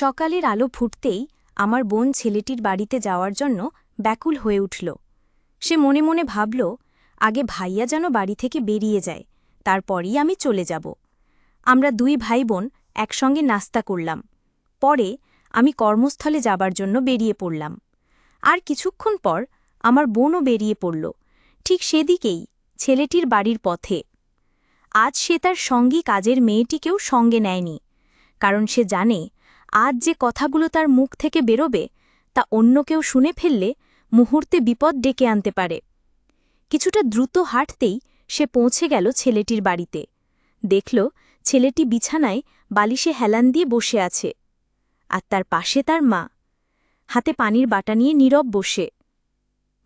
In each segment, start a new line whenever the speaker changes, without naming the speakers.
সকালের আলো ফুটতেই আমার বোন ছেলেটির বাড়িতে যাওয়ার জন্য ব্যাকুল হয়ে উঠল। সে মনে মনে ভাবল, আগে ভাইয়া যেন বাড়ি থেকে বেরিয়ে যায়, তারপরই আমি চলে যাব। আমরা দুই ভাই বোন একসঙ্গে নাস্তা করলাম। পরে আমি কর্মস্থলে যাবার জন্য বেরিয়ে পড়লাম। আর কিছুক্ষণ পর আমার বোনও বেরিয়ে পড়ল। ঠিক সেদিকেই ছেলেটির বাড়ির পথে। আজ সে তার সঙ্গী কাজের মেয়েটিকেও সঙ্গে নেয়নি, কারণ সে জানে আজ যে কথাগুলো তার মুখ থেকে বেরোবে, তা অন্য কেউ শুনে ফেললে মুহূর্তে বিপদ ডেকে আনতে পারে। কিছুটা দ্রুত হাঁটতেই সে পৌঁছে গেল ছেলেটির বাড়িতে। দেখল ছেলেটি বিছানায় বালিশে হেলান দিয়ে বসে আছে। আর তার পাশে তার মা। হাতে পানির বাটা নিয়ে নীরব বসে।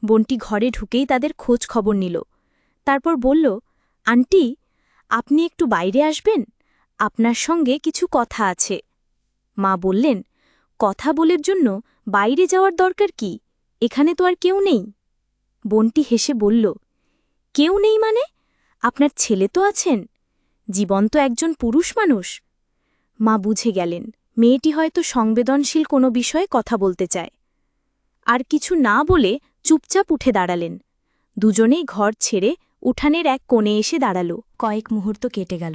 বোনটি ঘরে ঢুকেই তাদের খোঁজ খবর নিল। তারপর বলল, আন্টি, আপনি একটু বাইরে আসবেন? আপনার সঙ্গে কিছু কথা আছে। মা বললেন, কথা বলের জন্য বাইরে যাওয়ার দরকার কি? এখানে তো আর কেউ নেই। বোনটি হেসে বলল, কেউ নেই মানে? আপনার ছেলে তো আছেন। জীবন্ত একজন পুরুষ মানুষ। মা বুঝে গেলেন, মেয়েটি হয়তো সংবেদনশীল কোনো বিষয়ে কথা বলতে চায়। আর কিছু না বলে চুপচাপ উঠে দাঁড়ালেন। দুজনেই ঘর ছেড়ে উঠানের এক কোণে এসে দাঁড়াল। কয়েক মুহূর্ত কেটে গেল।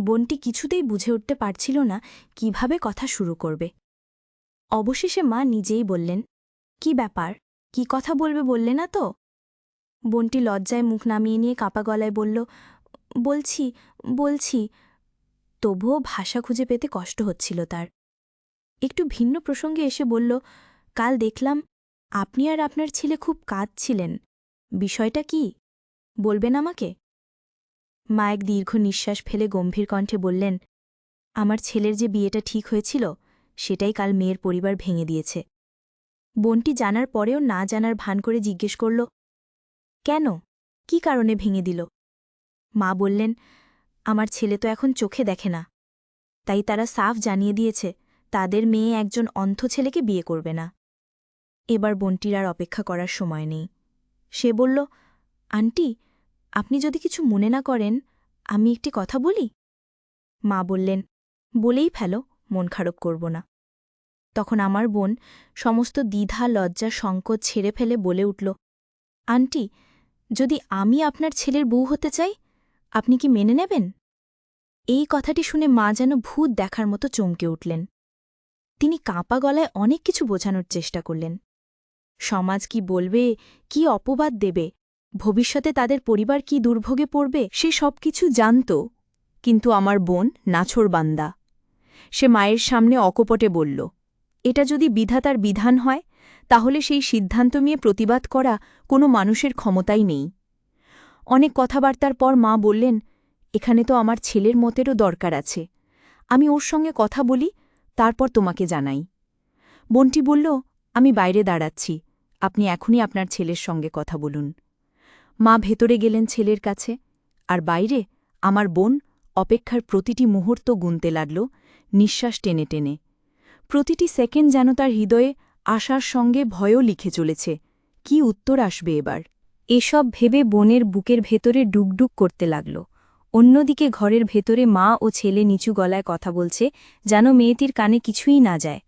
বোনটি কিছুতেই বুঝে উঠতে পারছিল না কীভাবে কথা শুরু করবে। অবশেষে মা নিজেই বললেন, কি ব্যাপার? কি কথা বলবে বললে না তো? বোনটি লজ্জায় মুখ নামিয়ে নিয়ে কাপা গলায় বলল, বলছি বলছি। তবুও ভাষা খুঁজে পেতে কষ্ট হচ্ছিল তার। একটু ভিন্ন প্রসঙ্গে এসে বলল, কাল দেখলাম আপনি আর আপনার ছেলে খুব কাঁদছিলেন। বিষয়টা কি? বলবেন আমাকে? মা এক দীর্ঘ নিঃশ্বাস ফেলে গম্ভীর কণ্ঠে বললেন, আমার ছেলের যে বিয়েটা ঠিক হয়েছিল, সেটাই কাল মেয়ের পরিবার ভেঙে দিয়েছে। বোনটি জানার পরেও না জানার ভান করে জিজ্ঞেস করল, কেন? কি কারণে ভেঙে দিল? মা বললেন, আমার ছেলে তো এখন চোখে দেখে না। তাই তারা সাফ জানিয়ে দিয়েছে, তাদের মেয়ে একজন অন্ধ ছেলেকে বিয়ে করবে না। এবার বোনটির আর অপেক্ষা করার সময় নেই। সে বলল, আন্টি আপনি যদি কিছু মনে না করেন, আমি একটি কথা বলি? মা বললেন, বলেই ফেলো, মন খারাপ করব না। তখন আমার বোন সমস্ত দ্বিধা, লজ্জা, সংকোচ ছেড়ে ফেলে বলে উঠল, আন্টি, যদি আমি আপনার ছেলের বউ হতে চাই, আপনি কি মেনে নেবেন? এই কথাটি শুনে মা যেন ভূত দেখার মতো চমকে উঠলেন। তিনি কাঁপা গলায় অনেক কিছু বোঝানোর চেষ্টা করলেন। সমাজ কি বলবে, কি অপবাদ দেবে ভবিষ্যতে তাদের পরিবার কি দুর্ভোগে পড়বে, সে সব কিছু জানত। কিন্তু আমার বোন নাছরবান্দা সে মায়ের সামনে অকপটে বলল, এটা যদি বিধাতার বিধান হয়, তাহলে সেই সিদ্ধান্ত নিয়ে প্রতিবাদ করা কোনো মানুষের ক্ষমতাই নেই অনেক কথাবার্তার পর মা বললেন, এখানে তো আমার ছেলের মতেরও দরকার আছে। আমি ওর সঙ্গে কথা বলি, তারপর তোমাকে জানাই বোনটি বলল, আমি বাইরে দাঁড়াচ্ছি। আপনি এখনই আপনার ছেলের সঙ্গে কথা বলুন। মা ভেতরে গেলেন ছেলের কাছে, আর বাইরে? আমার বোন অপেক্ষার প্রতিটি মুহূর্ত গুনতে লাগল, নিঃশ্বাস টেনে টেনে। প্রতিটি সেকেন্ড যেন তার হৃদয়ে আশার সঙ্গে ভয়ও লিখে চলেছে, কি উত্তর আসবে এবার? এসব ভেবে বোনের বুকের ভেতরে ডুকডুক করতে লাগল। অন্যদিকে ঘরের ভেতরে মা ও ছেলে নিচু গলায় কথা বলছে, যেন মেয়েটির কানে কিছুই না যায়।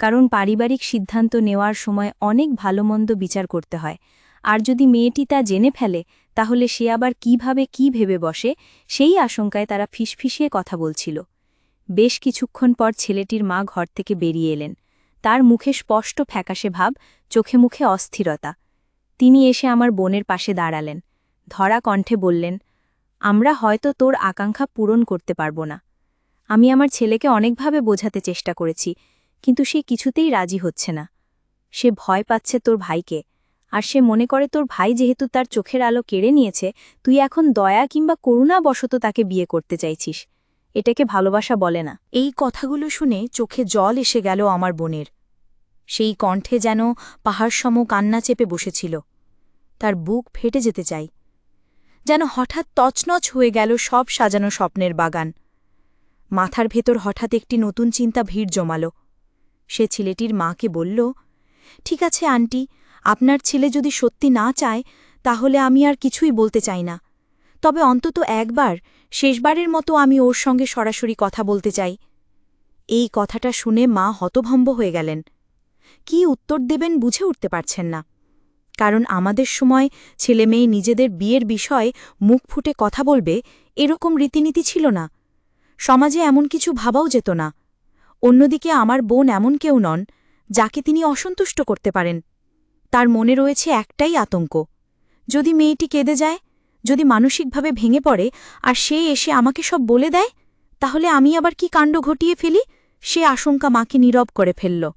কারণ পারিবারিক সিদ্ধান্ত নেওয়ার সময় অনেক ভালোমন্দ বিচার করতে হয়। আর যদি মেয়েটি তা জেনে ফেলে, তাহলে সে আবার কীভাবে কি ভেবে বসে, সেই আশঙ্কায় তারা ফিসফিসিয়ে কথা বলছিল। বেশ কিছুক্ষণ পর ছেলেটির মা ঘর থেকে বেরিয়ে এলেন। তার মুখে স্পষ্ট ফ্যাকাশে ভাব, চোখে মুখে অস্থিরতা। তিনি এসে আমার বোনের পাশে দাঁড়ালেন। ধরা কণ্ঠে বললেন, আমরা হয়তো তোর আকাঙ্ক্ষা পূরণ করতে পারব না। আমি আমার ছেলেকে অনেকভাবে বোঝাতে চেষ্টা করেছি, কিন্তু সে কিছুতেই রাজি হচ্ছে না। সে ভয় পাচ্ছে তোর ভাইকে। আর সে মনে করে তোর ভাই যেহেতু তার চোখের আলো কেড়ে নিয়েছে, তুই এখন দয়া কিংবা করুণাবশত তাকে বিয়ে করতে চাইছিস। এটাকে ভালোবাসা বলে না। এই কথাগুলো শুনে চোখে জল এসে গেল আমার বোনের। সেই কণ্ঠে যেন পাহাড়সম কান্না চেপে বসেছিল। তার বুক ফেটে যেতে চাই। যেন হঠাৎ তছনছ হয়ে গেল সব সাজানো স্বপ্নের বাগান। মাথার ভেতর হঠাৎ একটি নতুন চিন্তা ভিড় জমাল। সে ছেলেটির মাকে বলল, ঠিক আছে, আন্টি আপনার ছেলে যদি সত্যি না চায়, তাহলে আমি আর কিছুই বলতে চাই না। তবে অন্তত একবার, শেষবারের মতো আমি ওর সঙ্গে সরাসরি কথা বলতে চাই। এই কথাটা শুনে মা হতভম্ব হয়ে গেলেন। কি উত্তর দেবেন বুঝে উঠতে পারছেন না। কারণ আমাদের সময় ছেলেমেয়ে নিজেদের বিয়ের বিষয়ে মুখ ফুটে কথা বলবে এরকম রীতিনীতি ছিল না। সমাজে এমন কিছু ভাবাও যেত না। অন্যদিকে আমার বোন এমন কেউ নন, যাকে তিনি অসন্তুষ্ট করতে পারেন। তার মনে রয়েছে একটাই আতঙ্ক। যদি মেয়েটি কেঁদে যায়, যদি মানসিকভাবে ভেঙে পড়ে, আর সে এসে আমাকে সব বলে দেয়, তাহলে আমি আবার কি কাণ্ড ঘটিয়ে ফেলি? সে আশঙ্কা মাকে নীরব করে ফেলল।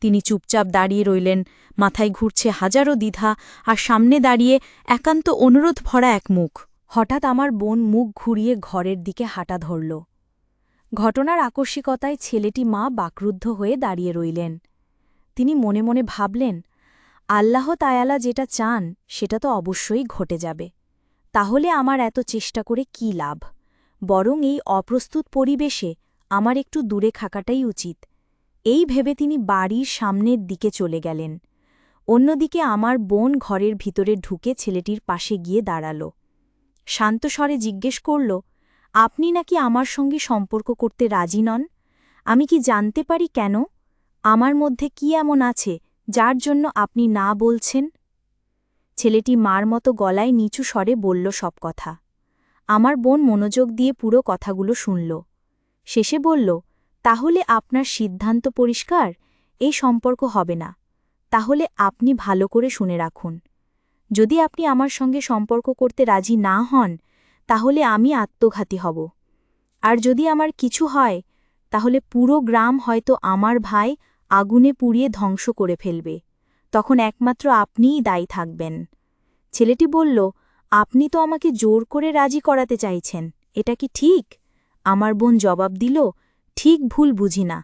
তিনি চুপচাপ দাঁড়িয়ে রইলেন, মাথায় ঘুরছে হাজারো দ্বিধা, আর সামনে দাঁড়িয়ে একান্ত অনুরোধ ভরা এক মুখ। হঠাৎ আমার বোন মুখ ঘুরিয়ে ঘরের দিকে হাঁটা ধরল। ঘটনার আকস্মিকতায় ছেলেটি মা বাকরুদ্ধ হয়ে দাঁড়িয়ে রইলেন। তিনি মনে মনে ভাবলেন আল্লাহ তায়ালা যেটা চান, সেটা তো অবশ্যই ঘটে যাবে। তাহলে আমার এত চেষ্টা করে কি লাভ? বরং এই অপ্রস্তুত পরিবেশে আমার একটু দূরে থাকাটাই উচিত। এই ভেবে তিনি বাড়ির সামনের দিকে চলে গেলেন। অন্যদিকে আমার বোন ঘরের ভিতরে ঢুকে ছেলেটির পাশে গিয়ে দাঁড়াল। শান্তস্বরে জিজ্ঞেস করল, আপনি নাকি আমার সঙ্গে সম্পর্ক করতে রাজি নন? আমি কি জানতে পারি কেন? আমার মধ্যে কি এমন আছে যার জন্য আপনি না বলছেন? ছেলেটি মার মতো গলায় নিচু স্বরে বলল সব কথা। আমার বোন মনোযোগ দিয়ে পুরো কথাগুলো শুনল। শেষে বলল, তাহলে আপনার সিদ্ধান্ত পরিষ্কার? এই সম্পর্ক হবে না। তাহলে আপনি ভালো করে শুনে রাখুন। যদি আপনি আমার সঙ্গে সম্পর্ক করতে রাজি না হন, তাহলে আমি আত্মঘাতী হব। আর যদি আমার কিছু হয়, তাহলে পুরো গ্রাম হয়তো আমার ভাই আগুনে পুড়িয়ে ধ্বংস করে ফেলবে। তখন একমাত্র আপনিই দায়ী থাকবেন। ছেলেটি বলল, আপনি তো আমাকে জোর করে রাজি করাতে চাইছেন, এটা কি ঠিক? আমার বোন জবাব দিল, ঠিক ভুল বুঝি না।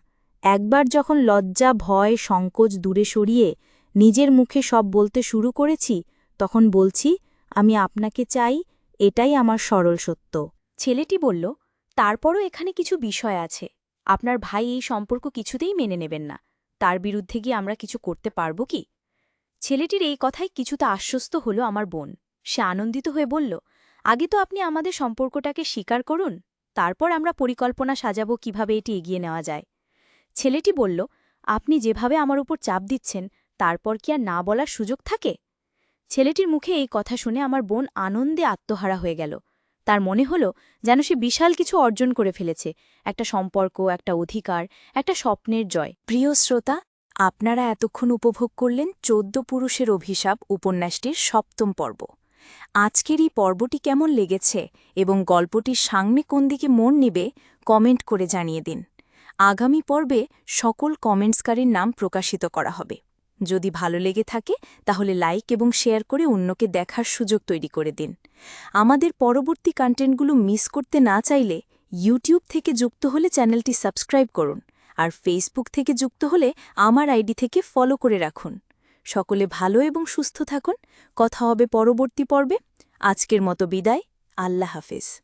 একবার যখন লজ্জা, ভয়, সংকোচ দূরে সরিয়ে নিজের মুখে সব বলতে শুরু করেছি, তখন বলছি, আমি আপনাকে চাই, এটাই আমার সরল সত্য। ছেলেটি বলল, তারপরও এখানে কিছু বিষয় আছে। আপনার ভাই এই সম্পর্ক কিছুতেই মেনে নেবেন না। তার বিরুদ্ধে গিয়ে আমরা কিছু করতে পারব কি? ছেলেটির এই কথায় কিছুটা আশ্বস্ত হল আমার বোন। সে আনন্দিত হয়ে বলল, আগে তো আপনি আমাদের সম্পর্কটাকে স্বীকার করুন, তারপর আমরা পরিকল্পনা সাজাব কীভাবে এটি এগিয়ে নেওয়া যায়। ছেলেটি বলল, আপনি যেভাবে আমার উপর চাপ দিচ্ছেন, তারপর কি আর না বলার সুযোগ থাকে? ছেলেটির মুখে এই কথা শুনে আমার বোন আনন্দে আত্মহারা হয়ে গেল। তার মনে হল যেন সে বিশাল কিছু অর্জন করে ফেলেছে, একটা সম্পর্ক, একটা অধিকার, একটা স্বপ্নের জয়। প্রিয় শ্রোতা, আপনারা এতক্ষণ উপভোগ করলেন চোদ্দ পুরুষের অভিশাপ উপন্যাসটির সপ্তম পর্ব। আজকের এই পর্বটি কেমন লেগেছে এবং গল্পটির সাংমে কোন দিকে মন নিবে কমেন্ট করে জানিয়ে দিন। আগামী পর্বে সকল কমেন্টসকারীর নাম প্রকাশিত করা হবে। যদি ভালো লেগে থাকে, তাহলে লাইক এবং শেয়ার করে অন্যকে দেখার সুযোগ তৈরি করে দিন। আমাদের পরবর্তী কন্টেন্টগুলো মিস করতে না চাইলে ইউটিউব থেকে যুক্ত হলে চ্যানেলটি সাবস্ক্রাইব করুন আর ফেসবুক থেকে যুক্ত হলে আমার আইডি থেকে ফলো করে রাখুন। সকলে ভালো এবং সুস্থ থাকুন। কথা হবে পরবর্তী পর্বে। আজকের মতো বিদায়। আল্লাহ হাফেজ।